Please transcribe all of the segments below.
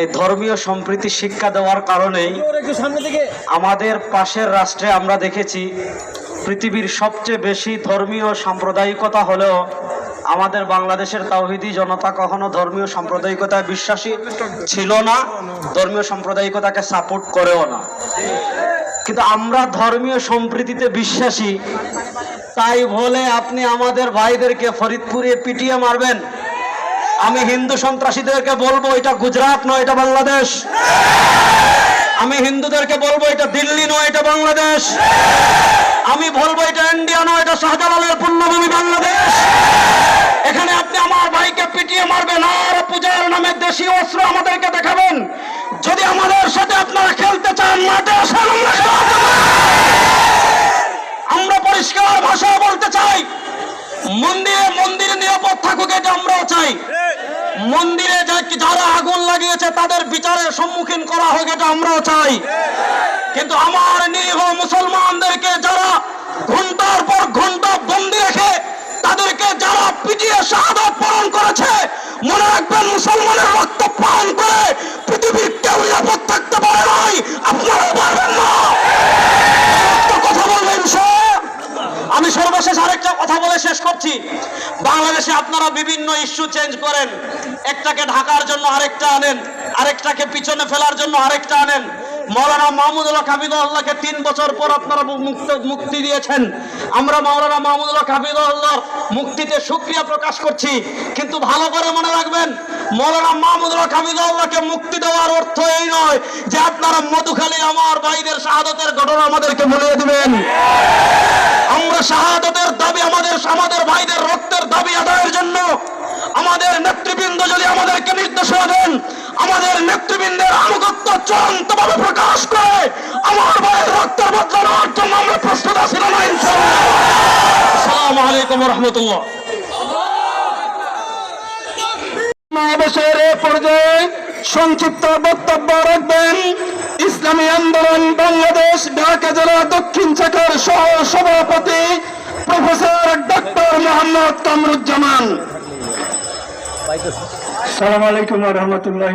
এই ধর্মীয় সম্প্রীতি শিক্ষা দেওয়ার কারণেই আমাদের পাশের রাষ্ট্রে আমরা দেখেছি, পৃথিবীর সবচেয়ে বেশি ধর্মীয় সাম্প্রদায়িকতা হলেও আমাদের বাংলাদেশের তাওহিদি জনতা কখনো ধর্মীয় সাম্প্রদায়িকতায় বিশ্বাসী ছিল না, ধর্মীয় সাম্প্রদায়িকতাকে সাপোর্ট করেও না। কিন্তু আমরা ধর্মীয় সম্প্রীতিতে বিশ্বাসী, তাই বলে আপনি আমাদের ভাইদেরকে ফরিদপুরে পিটিয়ে মারবেন। আমি হিন্দু সন্ত্রাসীদেরকে বলব এটা গুজরাট নয়, এটা বাংলাদেশ। আমি হিন্দুদেরকে বলব এটা দিল্লি নয়, এটা বাংলাদেশ। আমি বলব এটা ইন্ডিয়া নয়, এটা শাহজালালের পূর্ণভূমি বাংলাদেশ। এখানে আপনি আমার ভাইকে পিটিয়ে মারবেন আর পূজার নামে দেশি অস্ত্র আমাদেরকে দেখাবেন। যদি আমাদের সাথে আপনারা খেলতে চান, মাঠে আসেন আমরা পরিষ্কার ভাষায় বলতে চাই মন্দিরে মন্দিরে নিরাপদ থাকুক, এটা আমরাও চাই। মন্দিরে যারা আগুন লাগিয়েছে, তাদের বিচারের সম্মুখীন করা হোক, এটা আমরাও চাই। কিন্তু আমার নিরীহ মুসলমানদেরকে যারা ঘণ্টার পর ঘণ্টা বন্দি রেখে, তাদেরকে যারা পিটিয়ে শাহাদত পালন করেছে, মনে রাখবেন মুসলমানের রক্ত পালন করে পৃথিবীর কেউ নিরাপদ থাকতে পারে নাই। আপনারা পারবেন না তো কথা বলবেন বিষয়ে আমি সর্বশেষ আরেকটা কথা বলে শেষ করছি। বাংলাদেশে আপনারা বিভিন্ন ইস্যু চেঞ্জ করেন। একটাকে ঢাকার জন্য আরেকটা আনেন, আরেকটাকে পিছনে ফেলার জন্য আরেকটা আনেন। মৌলানা মাহমুদুল্লাহ কাবিদুল্লাহকে তিন বছর পর আপনারা মুক্ত, মুক্তি দিয়েছেন। আমরা মৌলানা মাহমুদুল্লাহ কাবিদুল্লাহর মুক্তিতে সুক্রিয়া প্রকাশ করছি। কিন্তু ভালো করে মনে রাখবেন মৌলানা মাহমুদুল্লাহ কাবিদুল্লাহকে মুক্তি দেওয়ার অর্থ এই নয় যে আপনারা মধুখালী আমার ভাইদের শাহাদতের ঘটনা আমাদেরকে বলিয়ে দিবেন। আমরা শাহাদতের দাবি আমাদের আমাদের ভাইদের রক্তের দাবি আদায়ের জন্য আমাদের নেতৃবৃন্দ যদি আমাদেরকে নির্দেশনা দেন, আমাদের নেতৃবৃন্দের আনুগত্য চূড়ান্তভাবে প্রকাশ করে আমার ভাইয়ের রক্তের বদলা নেওয়ার জন্য আমরা প্রস্তুত আছি না ইনশাআল্লাহ। আলাইকুম রহমতুল্লাহ। সমাবেশের এ পর্যায়ে সংক্ষিপ্ত বক্তব্য রাখবেন। ইসলামী আন্দোলন বাংলাদেশ ঢাকা জেলা দক্ষিণ শাখার সহ সভাপতি প্রফেসর ডক্টর মোহাম্মদ কামরুজ্জামান। সালাম আলাইকুম রহমতুল্লাহ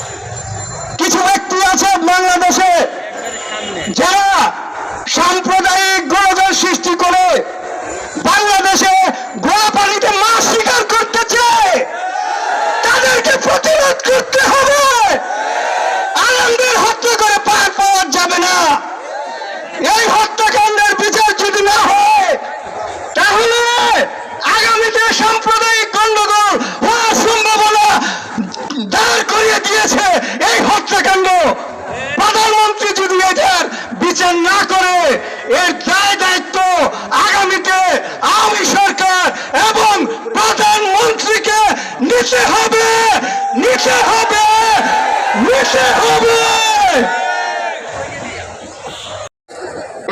কিছু ব্যক্তি আছে বাংলাদেশে যারা সাম্প্রদায়িক গোলযোগ সৃষ্টি করে বাংলাদেশে গোয়া পানিতে মাছ শিকার করতে চায় তাদেরকে প্রতিরোধ করতে হবে আনন্দের হত্যা করে পার পাওয়া যাবে না এই হত্যাকাণ্ডের বিচার যদি না হয় তাহলে আগামীতে সাম্প্রদায়িক গন্ডগোল হওয়ার সম্ভাবনা দাঁড় করিয়ে দিয়েছে এই হত্যাকাণ্ড প্রধানমন্ত্রী যদি এটার বিচার না করে এর দায় দায়িত্ব আগামীতে আওয়ামী সরকার এবং প্রধানমন্ত্রীকে নিতে হবে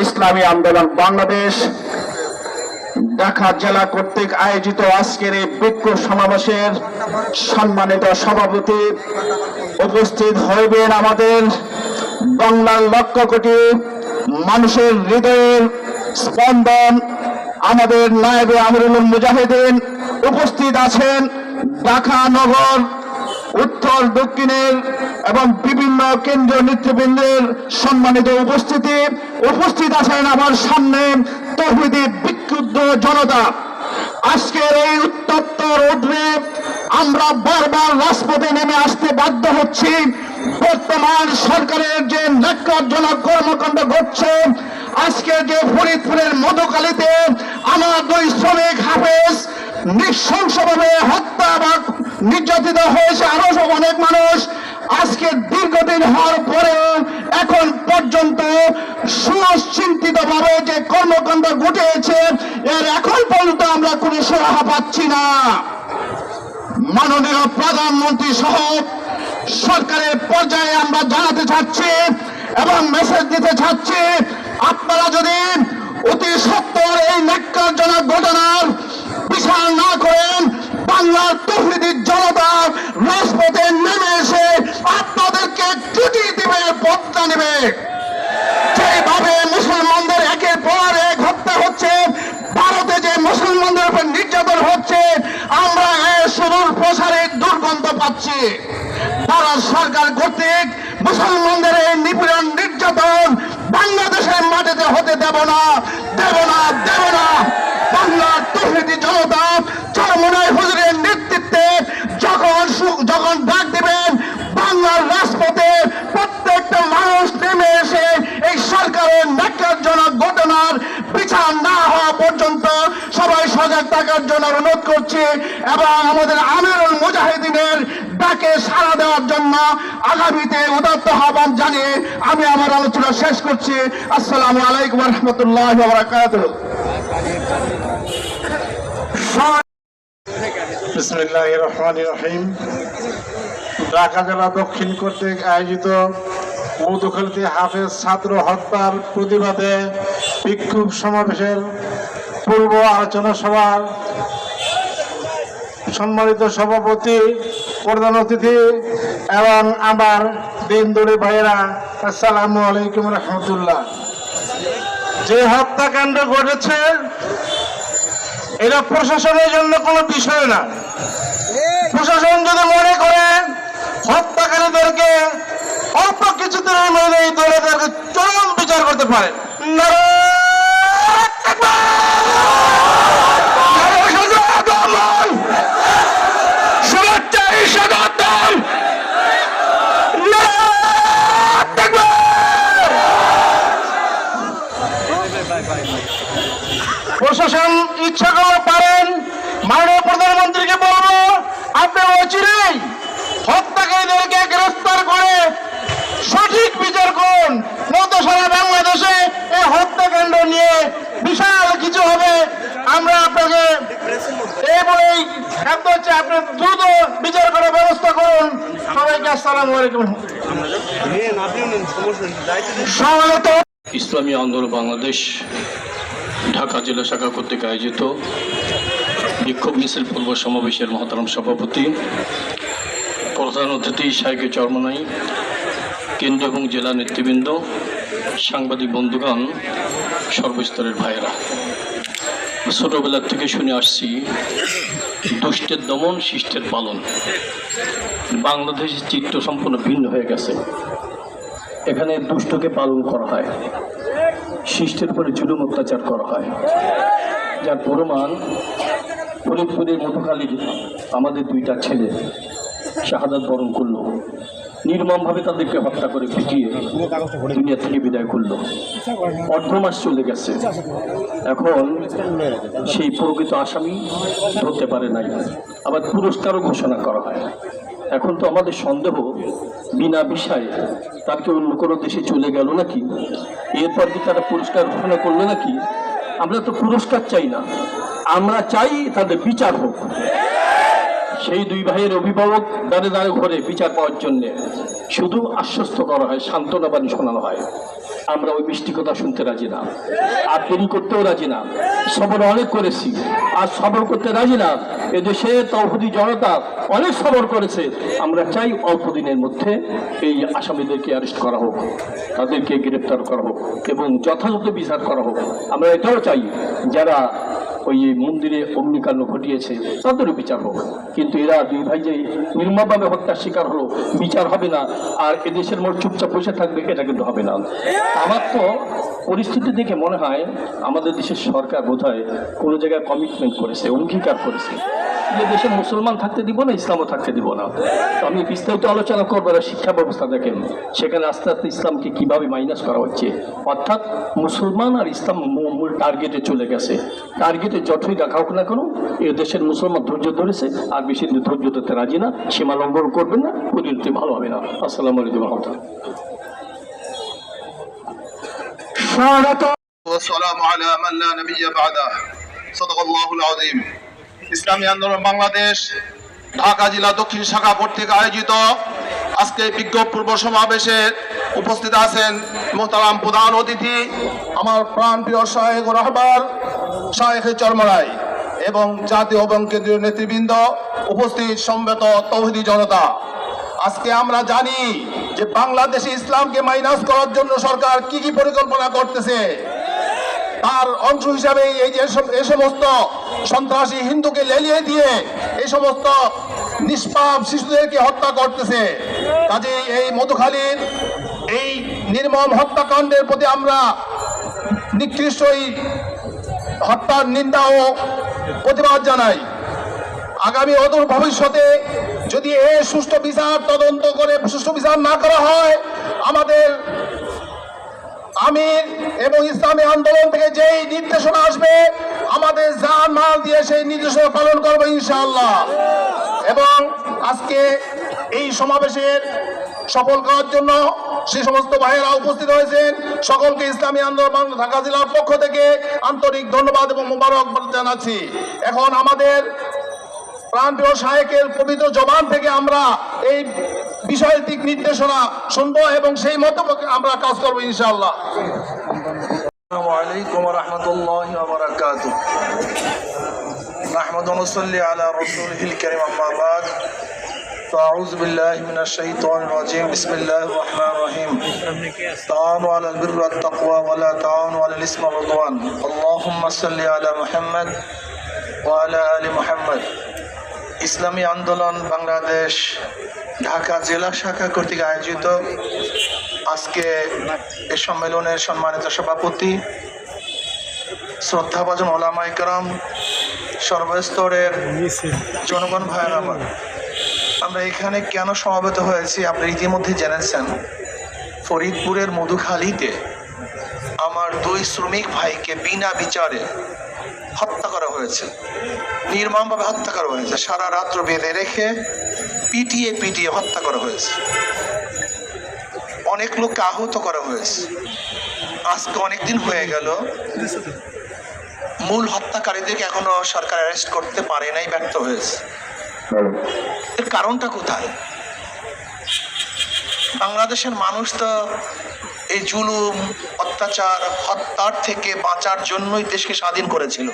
ইসলামী আন্দোলন বাংলাদেশ, ঢাকা জেলা কর্তৃক আয়োজিত আজকের এই বিক্ষোভ সমাবেশের সম্মানিত সভাপতি উপস্থিত হইবেন আমাদের বাংলার লক্ষ কোটি মানুষের হৃদয়ের স্পন্দন। আমাদের নায়েবে আমিরুল মুজাহিদিন উপস্থিত আছেন, ঢাকা নগর উত্তর, দক্ষিণের এবং বিভিন্ন কেন্দ্রীয় নেতৃবৃন্দের সম্মানিত উপস্থিতি। উপস্থিত আছেন আমার সামনে তহবিদি বিক্ষুব্ধ জনতা। আজকের এই উত্তপ্ত রোডে আমরা বারবার রাজপথে নেমে আসতে বাধ্য হচ্ছি। বর্তমান সরকারের যে ন্যাক্কারজনক কর্মকাণ্ড ঘটছে আজকে যে ফরিদপুরের মধুকালীতে আমার দুই শ্রমিক হাফেজ নৃশংসভাবে হত্যা বা নির্যাতিত হয়েছে আরও অনেক মানুষ। আজকে দীর্ঘদিন হওয়ার পরেও এখন পর্যন্ত সুচিন্তিত ভাবে যে কর্মকাণ্ড ঘটেছে, এর এখন পর্যন্ত আমরা কোনো সুরাহা পাচ্ছি না। মাননীয় প্রধানমন্ত্রী সহ সরকারের পর্যায়ে আমরা জানাতে চাচ্ছি এবং মেসেজ দিতে চাচ্ছি, আপনারা যদি অতি সত্তর এই ন্যাক্কারজনক ঘটনার বিচার না করেন, বাংলার তহরিদির জনতা রাজপথে নেমে এসে আপনাদেরকে ছুটি দিবে, বদলা নেবে। যেভাবে মুসলমানদের একের পর এক হত্যা হচ্ছে, ভারতে যে মুসলমানদের উপর নির্যাতন হচ্ছে, আমরা এর সুদূর প্রসারে দুর্গন্ধ পাচ্ছি। ভারত সরকার কর্তৃক মুসলমানদের এই নিপীড়ন, নির্যাতন বাংলাদেশের মাটিতে হতে দেব না দেব না দেব না। যখন যখন দিবেন প্রত্যেকটা ঘটনার না হওয়া পর্যন্ত সবাই জন্য অনুরোধ করছি এবং আমাদের সাড়া দেওয়ার জন্য আগামীতে আহ্বান জানিয়ে আমি আমার আলোচনা শেষ করছি। আসসালামু আলাইকুম রহমতুল্লাহ বারাকাতুহ। ঢাকা জেলা দক্ষিণ কর্তৃক আয়োজিত মধুখালীতে হাফেজ ছাত্র হত্যার প্রতিবাদে বিক্ষোভ সমাবেশের পূর্ব আলোচনা সভার সম্মানিত সভাপতি, প্রধান অতিথি এবং আমার দিন দূরে ভাইয়েরা, আসসালামু আলাইকুম রহমতুল্লাহ। যে হত্যাকাণ্ড ঘটেছে, এটা প্রশাসনের জন্য কোনো বিষয় না। প্রশাসন যদি মনে করে হত্যাকারীদেরকে অল্প কিছুদিনের মধ্যে এই দলে দলেদেরকে চরম বিচার করতে পারে নারায়ণ তাকবীর! নারায়ণ সাজাদ আমল! সমাজচারী সাজাদ দল! নারায়ণ তাকবীর! প্রশাসন ইচ্ছা করলে পারেন মাননীয় প্রধানমন্ত্রীকে বলব আপনি অচিরেই হত্যাকারীদেরকে গ্রেফতার করে সঠিক বিচার করুন মতো সারা বাংলাদেশে এই হত্যাকাণ্ড নিয়ে বিশাল কিছু হবে। আমরা আপনাকে এই বলেই খাদ্য হচ্ছে, আপনি দ্রুত বিচার করার ব্যবস্থা করুন। সবাইকে আসসালামু ইসলামী আন্দোলন বাংলাদেশ, ঢাকা জেলা শাখা কর্তৃক আয়োজিত বিক্ষোভ মিছিল পূর্ব সমাবেশের মহতারাম সভাপতি, প্রধান অতিথি শাইকে চরমনাই, কেন্দ্র এবং জেলা নেতৃবৃন্দ সাংবাদিক বন্ধুগণ, সর্বস্তরের ভাইয়েরা ছোটবেলার থেকে শুনে আসছি, দুষ্টের দমন, শিষ্টের পালন। বাংলাদেশের চিত্র সম্পূর্ণ ভিন্ন হয়ে গেছে। এখানে দুষ্টকে পালন করা হয়, শিষ্টের পরে জুলুম অত্যাচার করা হয়। যার প্রমাণ, ফরিদপুরের মধুখালীর আমাদের দুইটা ছেলে, শাহাদাত বরণ করল। নির্মমভাবে তাদেরকে হত্যা করে পিটিয়ে দুনিয়া থেকে বিদায় করল। অর্ধ মাস চলে গেছে। এখন সেই প্রকৃত আসামি ধরতে পারে নাই। আবার পুরস্কারও ঘোষণা করা হয়। এখন তো আমাদের সন্দেহ বিনা বিষয়ে তার অন্য কোনো দেশে চলে গেল নাকি? এরপর কি তারা পুরস্কার ঘোষণা করল নাকি? আমরা তো পুরস্কার চাই না। আমরা চাই তাদের বিচার হোক। সেই দুই ভাইয়ের অভিভাবক দাঁড়ে দাঁড়ে ঘরে বিচার পাওয়ার জন্য শুধু আশ্বস্ত করা হয়, সান্ত্বনা শোনানো হয়। আমরা ওই মিষ্টি কথা শুনতে রাজি না। আর দেরি করতেও রাজি না। সবর অনেক করেছি। আর সবর করতে রাজি না, এদেশে তৌহদি জনতা অনেক সবর করেছে। আমরা চাই অল্প দিনের মধ্যে এই আসামিদেরকে অ্যারেস্ট করা হোক, তাদেরকে গ্রেপ্তার করা হোক, এবং যথাযথ বিচার করা হোক। আমরা এটাও চাই, যারা ওই মন্দিরে অগ্নিকাণ্ড ঘটিয়েছে তাদেরও বিচার হোক। কিন্তু এরা দুই ভাই যে নির্মমভাবে হত্যার শিকার হলো, বিচার হবে না, আর এদেশের মোট চুপচাপ বসে থাকবে, এটা কিন্তু হবে না। আমার তো পরিস্থিতি দেখে মনে হয়, আমাদের দেশের সরকার বোধ হয় কোনো জায়গায় কমিটমেন্ট করেছে, অঙ্গীকার করেছে। যে দেশে মুসলমান থাকতে দিব না ইসলামও থাকতে দিব না তো আমি বিস্তারিত আলোচনা করবো না শিক্ষা ব্যবস্থা দেখেন সেখানে আস্তে আস্তে ইসলামকে কিভাবে মাইনাস করা হচ্ছে অর্থাৎ মুসলমান আর ইসলাম মূ- মূল টার্গেটে চলে গেছে টার্গেটে যতই দেখা হোক না কেন এ দেশের মুসলমান ধৈর্য ধরেছে আর বেশি দিন ধৈর্য ধরতে রাজি না সীমা লঙ্ঘন করবে না পরিণতি ভালো হবে না আসসালামু আলাইকুম রহমতুল্লাহ স্বাগত والسلام على من لا نبي بعده صدق الله العظيم ইসলামী আন্দোলন বাংলাদেশ, ঢাকা জেলা দক্ষিণ শাখা কর্তৃক আয়োজিত। আজকে বিজ্ঞপ পূর্ব সমাবেশে উপস্থিত আছেন মোহতারাম প্রধান অতিথি, আমার প্রাণ প্রিয় শাহেক রহবার শাহেখ চরমরাই এবং জাতীয় এবং কেন্দ্রীয় নেতৃবৃন্দ, উপস্থিত সম্বেত তৌহিদি জনতা। আজকে আমরা জানি যে বাংলাদেশে ইসলামকে মাইনাস করার জন্য সরকার কি কি পরিকল্পনা করতেছে। তার অংশ হিসাবে এই যে এ সমস্ত সন্ত্রাসী হিন্দুকে লেলিয়ে দিয়ে এই সমস্ত নিষ্পাপ শিশুদেরকে হত্যা করতেছে। কাজে এই মধুখালীর এই নির্মম হত্যাকাণ্ডের প্রতি আমরা নিকৃষ্টই হত্যার নিন্দা ও প্রতিবাদ জানাই। আগামী অদূর ভবিষ্যতে যদি এ সুষ্ঠু বিচার তদন্ত করে সুষ্ঠু বিচার না করা হয়, আমাদের আমির এবং ইসলামী আন্দোলন থেকে যেই নির্দেশনা আসবে, আমাদের জান মাল দিয়ে সেই নির্দেশনা পালন করব ইনশাআল্লাহ। এবং আজকে এই সমাবেশের সফল করার জন্য সে সমস্ত ভাইয়েরা উপস্থিত হয়েছেন। সকলকে ইসলামী আন্দোলন ঢাকা জেলার পক্ষ থেকে আন্তরিক ধন্যবাদ এবং মোবারক জানাচ্ছি। এখন আমাদের প্রাণপ্রিয় শাহেকের পবিত্র জবান থেকে আমরা এই বিষয়ের দিক নির্দেশনা শুনবো এবং সেই মতো আমরা কাজ করবো ইনশাআল্লাহ السلام عليكم ورحمة الله وبركاته نحمد ونصلي على رسوله الكريم أما بعد فأعوذ بالله من الشيطان الرجيم بسم الله الرحمن الرحيم تعاونوا على البر والتقوى ولا تعاونوا على الإثم والعدوان اللهم صل على محمد وعلى آل محمد ইসলামী আন্দোলন বাংলাদেশ ঢাকা জেলা শাখা কর্তৃক আয়োজিত আজকে এ সম্মেলনের সম্মানিত সভাপতি, শ্রদ্ধাভাজন ওলামা ইকরাম সর্বস্তরের জনগণ ভাইয়ের আমার। আমরা এখানে কেন সমাবেত হয়েছি আপনি ইতিমধ্যে জেনেছেন। ফরিদপুরের মধুখালীতে আমার দুই শ্রমিক ভাইকে বিনা বিচারে হত্যা করা হয়েছে। নির্মমভাবে হত্যা করা হয়েছে। সারা রাত্র বেঁধে রেখে পিটিয়ে পিটিয়ে হত্যা করা হয়েছে। অনেক লোককে আহত করা হয়েছে। আজকে অনেক দিন হয়ে গেল। মূল হত্যাকারীদেরকে এখনও সরকার অ্যারেস্ট করতে পারে নাই, ব্যর্থ হয়েছে। এর কারণটা কোথায়? বাংলাদেশের মানুষ তো এই জুলুম, অত্যাচার, হত্যার থেকে বাঁচার জন্যই দেশকে স্বাধীন করেছিল।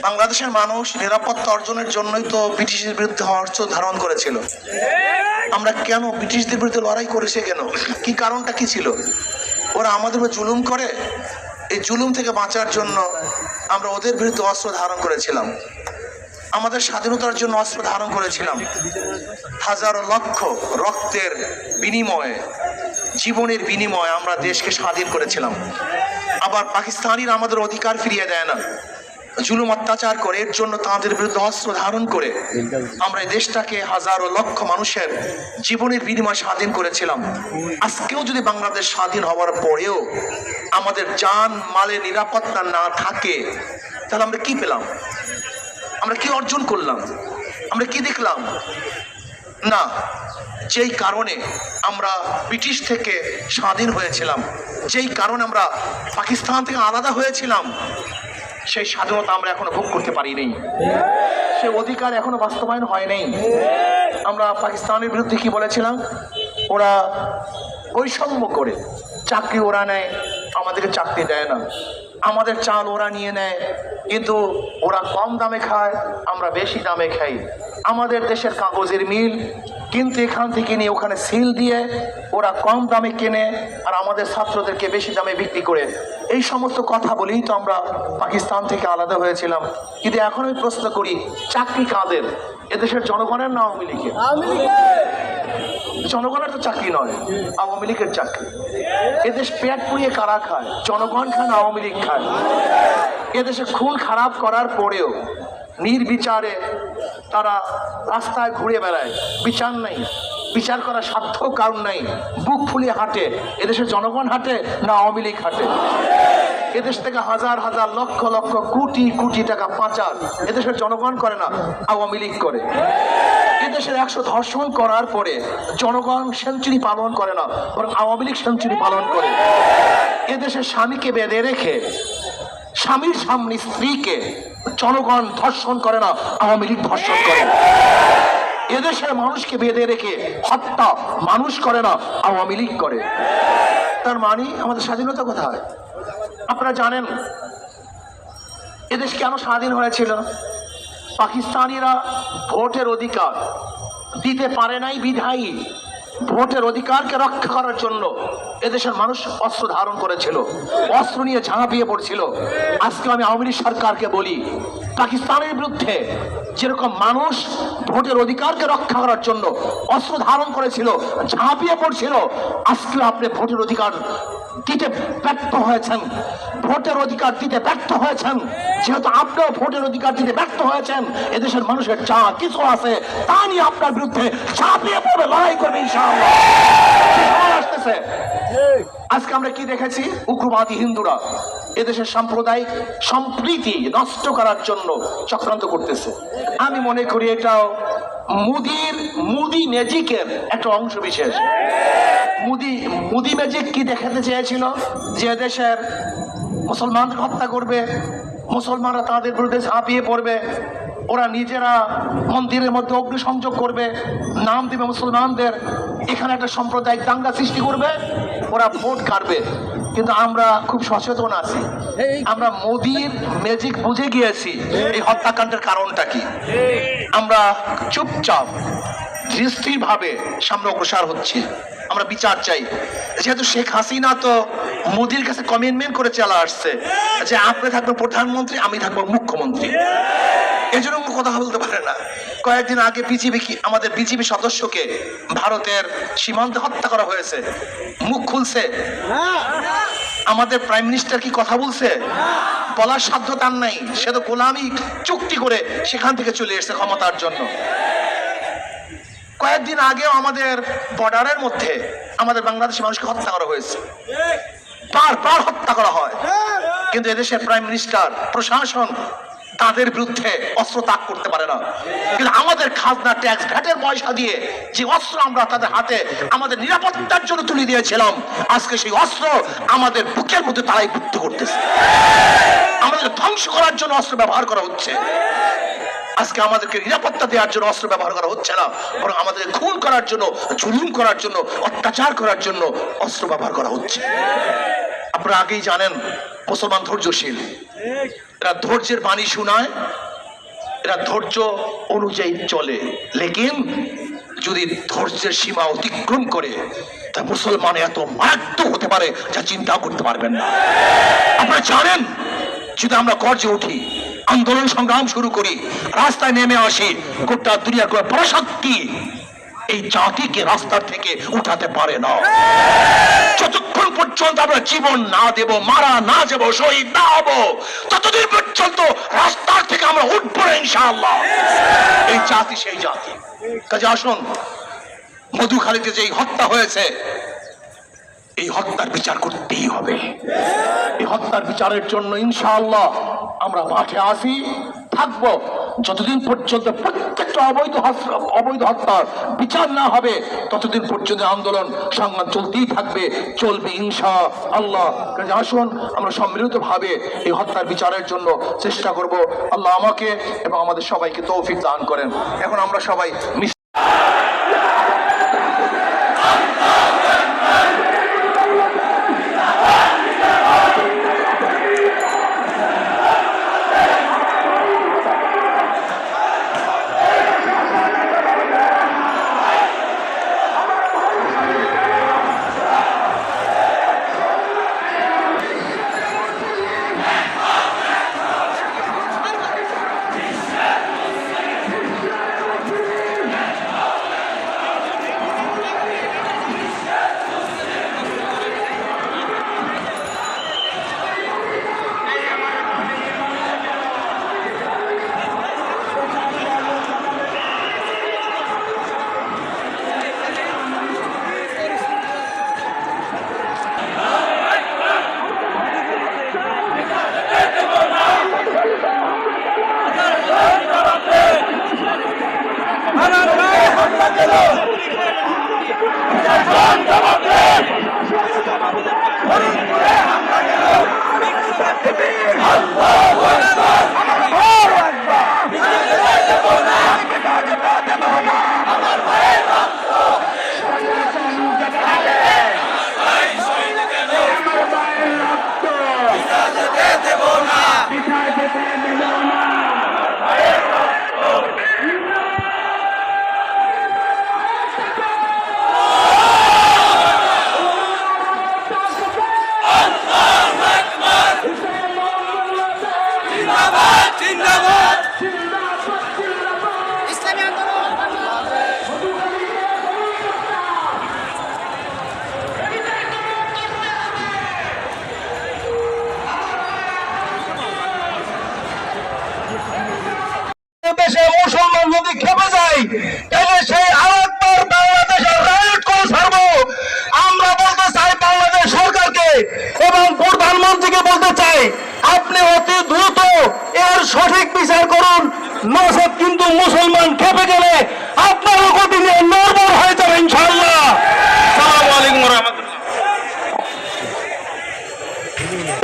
বাংলাদেশের মানুষ নিরাপত্তা অর্জনের জন্যই তো ব্রিটিশের বিরুদ্ধে অস্ত্র ধারণ করেছিল। আমরা কেন ব্রিটিশদের বিরুদ্ধে লড়াই করেছে কেন? কি কারণটা কি ছিল? ওরা আমাদের জুলুম করে? এই জুলুম থেকে বাঁচার জন্য আমরা ওদের বিরুদ্ধে অস্ত্র ধারণ করেছিলাম। আমাদের স্বাধীনতার জন্য অস্ত্র ধারণ করেছিলাম। হাজারো লক্ষ রক্তের বিনিময়ে, জীবনের বিনিময়ে আমরা দেশকে স্বাধীন করেছিলাম। আবার পাকিস্তানিরা আমাদের অধিকার ফিরিয়ে দেয় না। জুলুম অত্যাচার করে, এর জন্য তাদের বিরুদ্ধে অস্ত্র ধারণ করে। আমরা এই দেশটাকে হাজারো লক্ষ মানুষের জীবনের বিনিময় স্বাধীন করেছিলাম। আজকেও যদি বাংলাদেশ স্বাধীন হওয়ার পরেও আমাদের যান মালে নিরাপত্তা না থাকে, তাহলে আমরা কি পেলাম? আমরা কি অর্জন করলাম? আমরা কি দেখলাম? না, যেই কারণে আমরা ব্রিটিশ থেকে স্বাধীন হয়েছিলাম, যেই কারণে আমরা পাকিস্তান থেকে আলাদা হয়েছিলাম সেই স্বাধীনতা আমরা এখনও ভোগ করতে পারি পারিনি সে অধিকার এখনও বাস্তবায়ন হয় নাই। আমরা পাকিস্তানের বিরুদ্ধে কি বলেছিলাম? ওরা বৈষম্য করে। চাকরি ওরা নেয়, আমাদেরকে চাকরি দেয় না। আমাদের চাল ওরা নিয়ে নেয়, কিন্তু ওরা কম দামে খায়, আমরা বেশি দামে খাই। আমাদের দেশের কাগজের মিল কিন্তু এখান থেকে নিয়ে ওখানে সিল দিয়ে ওরা কম দামে কেনে আর আমাদের ছাত্রদেরকে বেশি দামে বিক্রি করে। এই সমস্ত কথা বলেই তো আমরা পাকিস্তান থেকে আলাদা হয়েছিলাম। কিন্তু এখন আমি প্রশ্ন করি চাকরি কাদের? এদেশের জনগণের না আওয়ামী লীগের? জনগণের তো চাকরি নয় আওয়ামী লীগের চাকরি। এদেশ পেট পুড়িয়ে কারা খায়? জনগণ খায় না আওয়ামী লীগ খায়? এদেশে খুন খারাপ করার পরেও নির্বিচারে তারা রাস্তায় ঘুরে বেড়ায়। বিচার নাই। বিচার করার সাধ্য কারণ নাই। বুক ফুলিয়ে হাঁটে। এদেশের জনগণ হাঁটে না আওয়ামী লীগ হাঁটে? এদেশ থেকে হাজার হাজার, লক্ষ লক্ষ, কোটি কোটি টাকা পাচার এদেশের জনগণ করে না, আওয়ামী লীগ করে। এদেশের একশো ধর্ষণ করার পরে জনগণ সেঞ্চুরি পালন করে না, বরং আওয়ামী লীগ সেঞ্চুরি পালন করে। এদেশের স্বামীকে বেঁধে রেখে স্বামীর সামনে স্ত্রীকে জনগণ ধর্ষণ করে না, আওয়ামী লীগ ধর্ষণ করে। এদেশের মানুষকে বেঁধে রেখে হত্যা মানুষ করে না, আওয়ামী লীগ করে। তার মানে আমাদের স্বাধীনতা কোথায়? আপনারা জানেন, এদেশ কেন স্বাধীন হয়েছিল? পাকিস্তানিরা ভোটের অধিকার দিতে পারে নাই বিধায়ী। ভোটের অধিকারকে রক্ষা করার জন্য এদেশের মানুষ অস্ত্র ধারণ করেছিল, অস্ত্র নিয়ে ঝাঁপিয়ে পড়ছিল। আজকে আমি আওয়ামী লীগ সরকারকে বলি, পাকিস্তানের বিরুদ্ধে যেরকম মানুষ ভোটের অধিকারকে রক্ষা করার জন্য অস্ত্র ধারণ করেছিল ঝাঁপিয়ে পড়ছিল আজকে আপনি ভোটের অধিকার দিতে ব্যর্থ হয়েছেন। ভোটের অধিকার দিতে ব্যর্থ হয়েছেন। যেহেতু আপনিও ভোটের অধিকার দিতে ব্যর্থ হয়েছেন, এদেশের মানুষের যা কিছু আছে তা নিয়ে আপনার বিরুদ্ধে ঝাঁপিয়ে পড়বে, লড়াই করবে আসতেছে। আজকে আমরা কি দেখেছি? উগ্রবাদী হিন্দুরা এদেশের সাম্প্রদায়িক সম্প্রীতি নষ্ট করার জন্য চক্রান্ত করতেছে। আমি মনে করি এটাও মুদির মুদি ম্যাজিকের একটা অংশ বিশেষ। মুদি মুদি ম্যাজিক কি দেখাতে চেয়েছিল? যে দেশের মুসলমানদের হত্যা করবে, মুসলমানরা তাদের বিরুদ্ধে ঝাঁপিয়ে পড়বে, ওরা নিজেরা মন্দিরের মধ্যে অগ্নিসংযোগ করবে, নাম দিবে মুসলমানদের, এখানে একটা সাম্প্রদায়িক দাঙ্গা সৃষ্টি করবে, ওরা ভোট কাটবে। কিন্তু আমরা খুব সচেতন আছি। আমরা মোদির ম্যাজিক বুঝে গিয়েছি এই হত্যাকাণ্ডের কারণটা কি। আমরা চুপচাপ দৃষ্টির ভাবে সামনে অগ্রসর হচ্ছে। আমরা বিচার চাই। যেহেতু শেখ হাসিনা তো মোদির কাছে কমিটমেন্ট করে চলে আসছে যে আপনি থাকবেন প্রধানমন্ত্রী আমি থাকব মুখ্যমন্ত্রী। এই জন্য কথা বলতে পারে না। কয়েকদিন আগে বিজিবি কি আমাদের বিজিবি সদস্যকে ভারতের সীমান্তে হত্যা করা হয়েছে? মুখ খুলছে? আমাদের প্রাইম মিনিস্টার কি কথা বলছে? বলার সাধ্য তার নাই। সে তো গোলামি, চুক্তি করে সেখান থেকে চলে এসছে ক্ষমতার জন্য। কয়েকদিন আগেও আমাদের বর্ডারের মধ্যে আমাদের বাংলাদেশের মানুষকে হত্যা করা হয়েছে। পার পার হত্যা করা হয়। কিন্তু এদেশের প্রাইম মিনিস্টার প্রশাসন তাদের বিরুদ্ধে অস্ত্র তাক করতে পারে না। কিন্তু আমাদের খাজনা ট্যাক্স ভ্যাটের পয়সা দিয়ে যে অস্ত্র আমরা তাদের হাতে আমাদের নিরাপত্তার জন্য তুলে দিয়েছিলাম, আজকে সেই অস্ত্র আমাদের বুকের মধ্যে তারাই যুদ্ধ করতেছে। আমাদের ধ্বংস করার জন্য অস্ত্র ব্যবহার করা হচ্ছে। আজকে আমাদেরকে নিরাপত্তা দেওয়ার জন্য অস্ত্র ব্যবহার করা হচ্ছে না, বরং আমাদের খুন করার জন্য, জুলুম করার জন্য, অত্যাচার করার জন্য অস্ত্র ব্যবহার করা হচ্ছে। আপনারা আগেই জানেন, মুসলমান ধৈর্যশীল। এরা ধৈর্যের বাণী শোনায়, এরা ধৈর্য অনুযায়ী চলে। লেকিন যদি ধৈর্যের সীমা অতিক্রম করে, তা মুসলমান এত মারাত্মক হতে পারে যা চিন্তা করতে পারবেন না। আপনারা জানেন, যদি আমরা গর্জে উঠি, আন্দোলন সংগ্রাম শুরু করি, রাস্তায় নেমে আসি, গোটা দুনিয়ার কোনো পরাশক্তি এই জাতিকে রাস্তা থেকে উঠাতে পারে না। যতক্ষণ পর্যন্ত আমরা জীবন না দেব, মারা না যাব, শহীদ না হব, ততদিন পর্যন্ত রাস্তার থেকে আমরা উঠবো না ইনশাআল্লাহ। এই জাতি সেই জাতি। কাজে আসুন মধুখালীতে যেই হত্যা হয়েছে, এই হত্যার বিচার করতেই হবে। এই হত্যার বিচারের জন্য ইনশাআল্লাহ আমরা মাঠে আসি, থাকব। যতদিন পর্যন্ত প্রত্যেকটা অবৈধ অবৈধ হত্যার বিচার না হবে, ততদিন পর্যন্ত আন্দোলন সংগ্রাম চলতেই থাকবে, চলবে ইনশা আল্লাহ। আসুন, আমরা সম্মিলিত ভাবে এই হত্যার বিচারের জন্য চেষ্টা করব। আল্লাহ আমাকে এবং আমাদের সবাইকে তৌফিক দান করেন। এখন আমরা সবাই নসদ কিন্তু মুসলমান খেপে গেলে আপনারও গতি নিয়ে নর্মল হয়ে যাবে ইনশাল্লাহ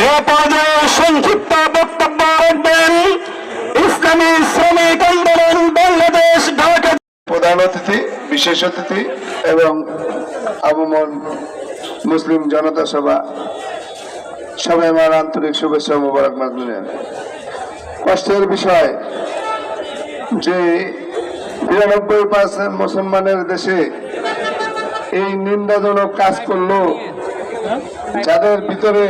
এ পর্যায়ে সংক্ষিপ্ত বক্তব্য রাখবেন ইসলামী শ্রমিক আন্দোলন বাংলাদেশ ঢাকা। প্রধান অতিথি বিশেষ অতিথি এবং আবুমন মুসলিম জনতা সভা সবাই আমার আন্তরিক শুভেচ্ছা মোবারক মাধ্যমে কষ্টের বিষয় যে বিরানব্বই পার্সেন্ট মুসলমানের দেশে এই নিন্দাজনক কাজ করল যাদের ভিতরে